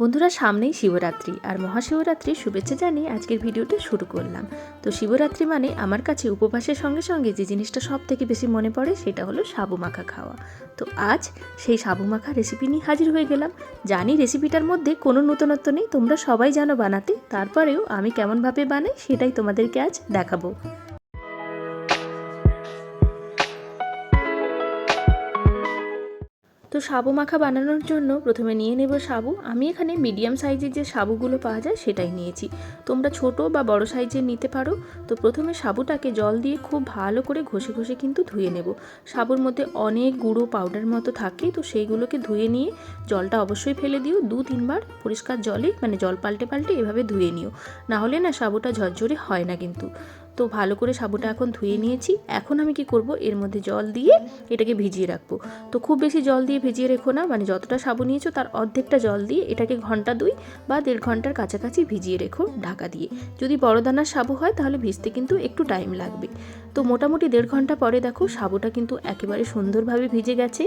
বন্ধুরা, সামনেই শিবরাত্রি আর মহাশিবরাত্রির শুভেচ্ছা জানিয়ে আজকের ভিডিওটা শুরু করলাম। তো শিবরাত্রি মানে আমার কাছে উপবাসের সঙ্গে সঙ্গে যে জিনিসটা সব থেকে বেশি মনে পড়ে সেটা হলো সাবু মাখা খাওয়া। তো আজ সেই সাবু মাখা রেসিপি নিয়ে হাজির হয়ে গেলাম। জানি রেসিপিটার মধ্যে কোনো নতুনত্ব নেই, তোমরা সবাই জানো বানাতে। তারপরেও আমি কেমনভাবে বানাই সেটাই তোমাদেরকে আজ দেখাবো। সাবু মাখা বানানোর জন্য প্রথমে নিয়ে নেব সাবু। আমি এখানে মিডিয়াম সাইজের যে সাবুগুলো পাওয়া যায় সেটাই নিয়েছি। তোমরা ছোট বা বড় সাইজের নিতে পারো। তো প্রথমে সাবুটাকে জল দিয়ে খুব ভালো করে ঘষে ঘষে কিন্তু ধুয়ে নেব। সাবুর মধ্যে অনেক গুঁড়ো পাউডার মতো থাকে, তো সেইগুলোকে ধুয়ে নিয়ে জলটা অবশ্যই ফেলে দিও। দু, তিনবার পরিষ্কার জলে মানে জল পাল্টে পাল্টে এভাবে ধুয়ে নিও। না হলে না সাবুটা ঝরঝরে হয় না কিন্তু। তো ভালো করে সাবুটা এখন ধুয়ে নিয়েছি। এখন আমি কি করব? এর মধ্যে জল দিয়ে এটাকে ভিজিয়ে রাখব। তো খুব বেশি জল দিয়ে ভিজিয়ে রেখো না মানে যতটা সাবু নিয়েছো তার অর্ধেকটা জল দিয়ে এটাকে ঘণ্টা দুই বা দেড় ঘণ্টার কাছাকাছি ভিজিয়ে রেখো ঢাকা দিয়ে। যদি বড় দানার সাবু হয় তাহলে ভিজতে কিন্তু একটু টাইম লাগবে। তো মোটামুটি দেড় ঘণ্টা পরে দেখো সাবুটা কিন্তু একেবারে সুন্দরভাবে ভিজে গেছে।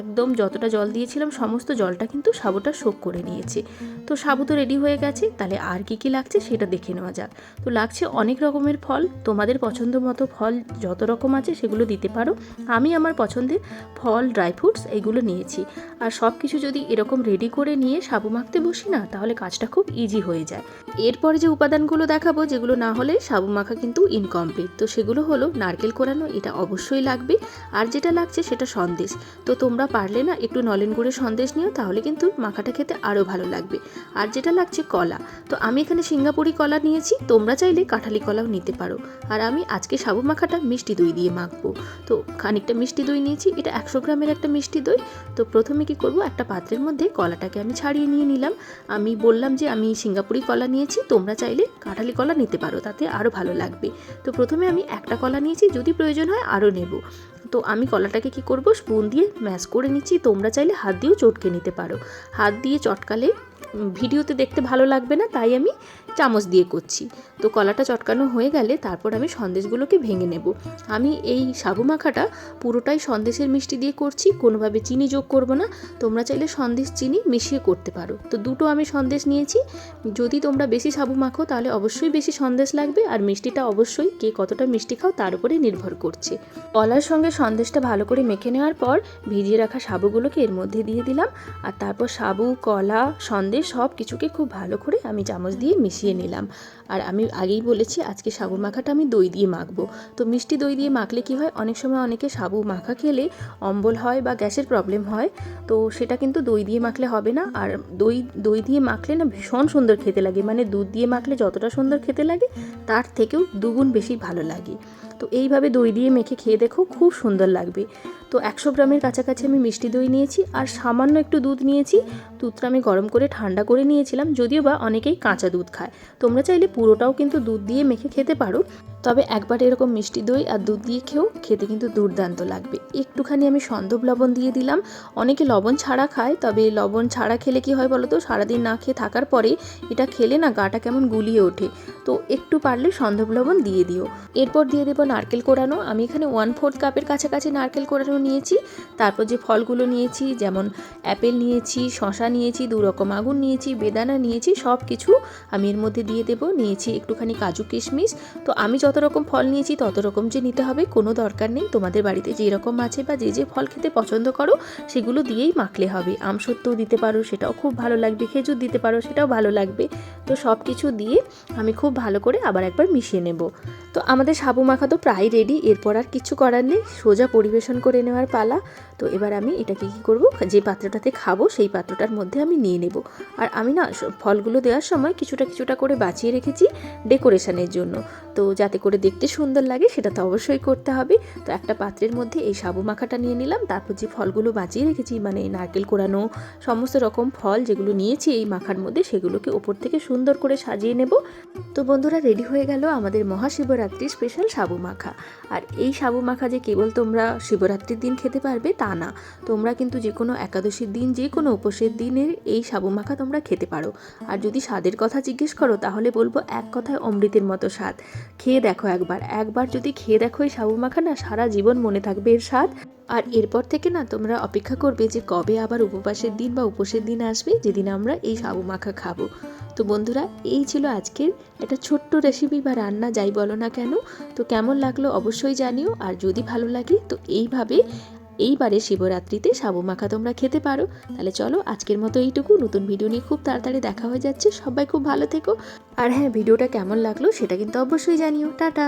একদম যতটা জল দিয়েছিলাম সমস্ত জলটা কিন্তু সাবুটা শোক করে নিয়েছে। তো সাবু তো রেডি হয়ে গেছে, তাহলে আর কি কি লাগছে সেটা দেখে নেওয়া যাক। তো লাগছে অনেক রকমের ফল, তোমাদের পছন্দ মতো ফল যত রকম আছে সেগুলো দিতে পারো। আমি আমার পছন্দের ফল ড্রাই ফ্রুটস এইগুলো নিয়েছি। আর সব কিছু যদি এরকম রেডি করে নিয়ে সাবু মাখতে বসি না, তাহলে কাজটা খুব ইজি হয়ে যায়। এরপরে যে উপাদানগুলো দেখাবো, যেগুলো না হলে সাবু মাখা কিন্তু ইনকমপ্লিট তো সেগুলো হলো নারকেল কোরানো, এটা অবশ্যই লাগবে। আর যেটা লাগছে সেটা সন্দেশ। তো তোমরা পারলে না একটু নলেন গুড়ের সন্দেশ নিও, তাহলে কিন্তু মাখাটা খেতে আরও ভালো লাগবে। আর যেটা লাগছে কলা, তো আমি এখানে সিঙ্গাপুরি কলা নিয়েছি, তোমরা চাইলে কাঁঠালি কলাও নিতে পারো। আর আমি আজকে সাবু মাখাটা মিষ্টি দই দিয়ে মাখবো। তো খানিকটা মিষ্টি দই নিয়েছি, এটা একশো গ্রামের একটা মিষ্টি দই। তো প্রথমে কি করব, একটা পাত্রের মধ্যে কলাটাকে আমি ছাড়িয়ে নিয়ে নিলাম। আমি বললাম যে আমি সিঙ্গাপুরি কলা নিয়েছি, তোমরা চাইলে কাঁঠালি কলা নিতে পারো, তাতে আরও ভালো লাগবে। তো প্রথমে আমি একটা কলা নিয়েছি, যদি প্রয়োজন হয় আরও নেব। তো আমি কলাটাকে কি করব? স্পুন দিয়ে ম্যাশ করে নিচ্ছি। তোমরা চাইলে হাত দিয়েও চটকে নিতে পারো। হাত দিয়ে চটকালে ভিডিওতে দেখতে ভালো লাগবে না, তাই আমি চামচ দিয়ে করছি। তো কলাটা চটকানো হয়ে গেলে তারপর আমি সন্দেশগুলোকে ভেঙে নেব। আমি এই সাবু মাখাটা পুরোটাই সন্দেশের মিষ্টি দিয়ে করছি, কোনোভাবে চিনি যোগ করব না। তোমরা চাইলে সন্দেশ চিনি মিশিয়ে করতে পারো। তো দুটো আমি সন্দেশ নিয়েছি। যদি তোমরা বেশি সাবু মাখো তাহলে অবশ্যই বেশি সন্দেশ লাগবে, আর মিষ্টিটা অবশ্যই কে কতটা মিষ্টি খাও তার উপরে নির্ভর করছে। কলার সঙ্গে সন্দেশটা ভালো করে মেখে নেওয়ার পর ভিজিয়ে রাখা সাবুগুলোকে এর মধ্যে দিয়ে দিলাম। আর তারপর সাবু, কলা, সন্দেশ সব কিছুকে খুব ভালো করে আমি চামচ দিয়ে মিশিয়ে নিলাম। আর আমি আগেই বলেছি, আজকে সাবু মাখাটা আমি দই দিয়ে মাখবো। তো মিষ্টি দই দিয়ে মাখলে কি হয়, অনেক সময় অনেকে সাবু মাখা খেলে অম্বল হয় বা গ্যাসের প্রবলেম হয়, তো সেটা কিন্তু দই দিয়ে মাখলে হবে না। আর দই দই দিয়ে মাখলে না ভীষণ সুন্দর খেতে লাগে। মানে দুধ দিয়ে মাখলে যতটা সুন্দর খেতে লাগে, তার থেকেও দুগুণ বেশি ভালো লাগে। তো এইভাবে দই দিয়ে মেখে খেয়ে দেখো খুব সুন্দর লাগবে। তো একশো গ্রামের কাছাকাছি আমি মিষ্টি দই নিয়েছি আর সামান্য একটু দুধ নিয়েছি। দুধটা আমি গরম করে ঠান্ডা করে নিয়েছিলাম, যদিও বা অনেকেই কাঁচা দুধ খায়। তোমরা চাইলে পুরোটাও কিন্তু দুধ দিয়ে মেখে খেতে পারো। তবে একবার এরকম মিষ্টি দই আর দুধ দিয়ে খেয়েও খেতে কিন্তু দুর্দান্ত লাগবে। একটুখানি আমি সন্দব লবণ দিয়ে দিলাম। অনেকে লবণ ছাড়া খায়, তবে লবণ ছাড়া খেলে কি হয় বলো তো সারাদিন না খেয়ে থাকার পরে এটা খেলে না গাটা কেমন গুলিয়ে ওঠে। তো একটু পারলে সন্দব লবণ দিয়ে দিও। এরপর দিয়ে দেবো নারকেল কোড়ানো আমি এখানে ওয়ান ফোর্থ কাপের কাছাকাছি নারকেল কোড়ানো নিয়েছি। তারপর যে ফলগুলো নিয়েছি, যেমন অ্যাপেল নিয়েছি শশা নিয়েছি দু রকম আগুন নিয়েছি, বেদানা নিয়েছি সব কিছু আমি এর মধ্যে দিয়ে দেবো। নিয়েছি একটুখানি কাজু কিশমিশ। তো আমি যত রকম ফল নিয়েছি, তত রকম যে নিতে হবে, কোনো দরকার নেই। তোমাদের বাড়িতে যে রকম আছে বা যে যে ফল খেতে পছন্দ করো, সেগুলো দিয়েই মাখলে হবে। আম সত্যও দিতে পারো, সেটাও খুব ভালো লাগবে। খেজুর দিতে পারো, সেটাও ভালো লাগবে। তো সব কিছু দিয়ে আমি খুব ভালো করে আবার একবার মিশিয়ে নেব। তো আমাদের সাবু মাখা তো প্রায় রেডি এরপর আর কিছু করার নেই, সোজা পরিবেশন করে নেওয়ার পালা। তো এবার আমি এটাকে কী করব? যে পাত্রটাতে খাব, সেই পাত্রটার মধ্যে আমি নিয়ে নেব। আর আমি না ফলগুলো দেওয়ার সময় কিছুটা কিছুটা করে বাঁচিয়ে রেখেছি ডেকোরেশনের জন্য। তো যাতে করে দেখতে সুন্দর লাগে, সেটা তো অবশ্যই করতে হবে। তো একটা পাত্রের মধ্যে এই সাবু মাখাটা নিয়ে নিলাম। তারপর যে ফলগুলো বাঁচিয়ে রেখেছি মানে নারকেল কোরানো, সমস্ত রকম ফল যেগুলো নিয়েছি এই মাখার মধ্যে, সেগুলোকে ওপর থেকে সুন্দর করে সাজিয়ে নেব। তো বন্ধুরা রেডি হয়ে গেল আমাদের মহাশিবরাত্রি স্পেশাল সাবু মাখা। আর এই সাবু মাখা যে কেবল তোমরা শিবরাত্রির দিন খেতে পারবে, তা না। তোমরা কিন্তু যে কোনো একাদশীর দিন, যে কোনো উপোসের দিনের এই সাবু মাখা তোমরা খেতে পারো। আর যদি স্বাদের কথা জিজ্ঞেস করো, তাহলে বলব এক কথায় অমৃতের মতো স্বাদ। খেয়ে দেখো একবার। একবার যদি খেয়ে দেখো এই সাবু মাখা, না, সারা জীবন মনে থাকবে এর স্বাদ। আর এরপর থেকে, না, তোমরা অপেক্ষা করবে যে কবে আবার উপবাসের দিন বা উপোসের দিন আসবে, যেদিন আমরা এই সাবু মাখা খাব। তো বন্ধুরা, এই ছিল আজকের একটা ছোট্ট রেসিপি বা রান্না, যাই বলো না কেন। তো কেমন লাগল অবশ্যই জানিও, আর যদি ভালো লাগে তো এইভাবে এইবারে শিবরাত্রিতে সাবু মাখা তোমরা খেতে পারো। তাহলে চলো আজকের মতো এইটুকু, নতুন ভিডিও নিয়ে খুব তাড়াতাড়ি দেখা হয়ে যাচ্ছে। সবাই খুব ভালো থেকো। আর হ্যাঁ ভিডিওটা কেমন লাগল সেটা কিন্তু অবশ্যই জানিও। টাটা!